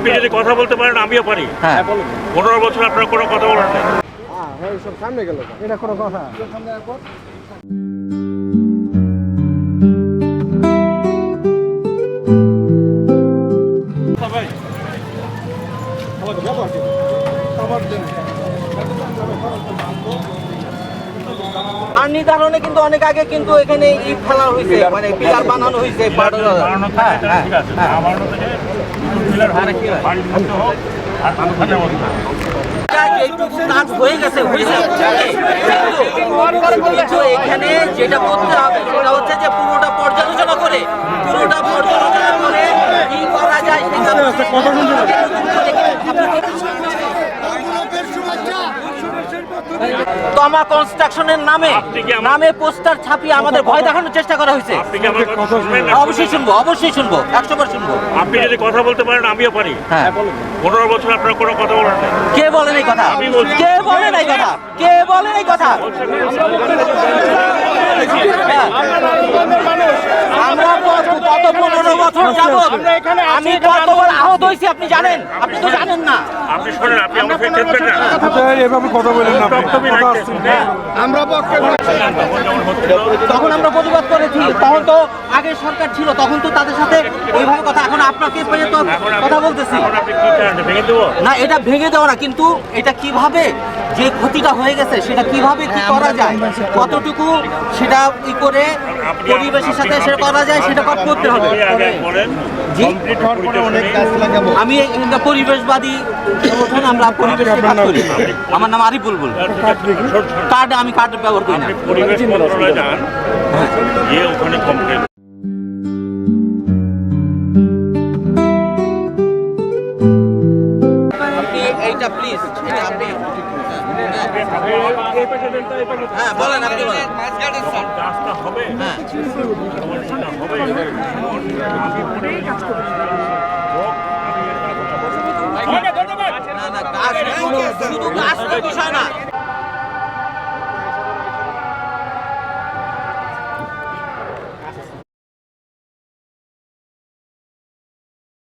আপনি যদি কথা বলতে পারেন আমিও পারি। হ্যাঁ। পনেরো বছর আপনার কোনো কথা বলার নেই। এটা কোনো কথা। পানির কারণে কিন্তু অনেক আগে কিন্তু এখানে ইট ফেলা হয়েছে মানে পিলার বানানো হয়েছে হ্যাঁ, হ্যাঁ, হ্যাঁ। আর হয়ে এখানে যেটা করতে হবে সেটা হচ্ছে যে পুরোটা পর্যালোচনা করে পুরোটা পর্যালোচনা করে কি করা যায় সেটা তমা কনস্ট্রাকশনের নামে নামে পোস্টার ছাপিয়ে আমাদের ভয় দেখানোর চেষ্টা করা হয়েছে? অবশ্যই শুনব অবশ্যই শুনব একশো বার শুনব। আপনি যদি কথা বলতে পারেন আমিও পারি। হ্যাঁ। পনেরো বছর আপনার কোনো কথা বলার নেই কে বলেন এই কথা? কে বলেন এই কথা? কে বলেন এই কথা? হ্যাঁ। আমরা গত পনেরো বছর যাবত আমি কতবার আহত হয়েছি আপনি জানেন? আপনি তো জানেন না। আপনি শোনেন আপনি আমার সাথে খেলবেন না এভাবে কথা বলেন না আপনি। কথা রাখতে- আমরা পক্ষে তখন আমরা প্রতিবাদ করেছি। তখন তো আগে সরকার ছিল তখন তো তাদের সাথে ওইভাবে কথা। এখন আপনাকে পেয়ে তো কথা বলতেছি। না এটা ভেঙে দেওয়া না কিন্তু এটা কীভাবে যে ক্ষতিটা হয়ে গেছে সেটা কীভাবে কি করা যায় কতটুকু সেটা ই করে পরিবেশের সাথে সেটা করা যায় সেটা করতে হবে। কমপ্লিট আমি একটা পরিবেশবাদী সংগঠন আমরা পরিবেশের কাজ করি। আমার নাম আরিফ বুলবুল কার্ড আমি কার্ড ব্যবহার করি না। পরিবেশ মন্ত্রণালয়ে যান। গিয়ে ওখানে কমপ্লেন এইটা প্লিজ এটা আপনি হ্যাঁ বলেন আপনি বলেন। রাস্তা হবে। হ্যাঁ। শুধু কাজ তো বিষয় না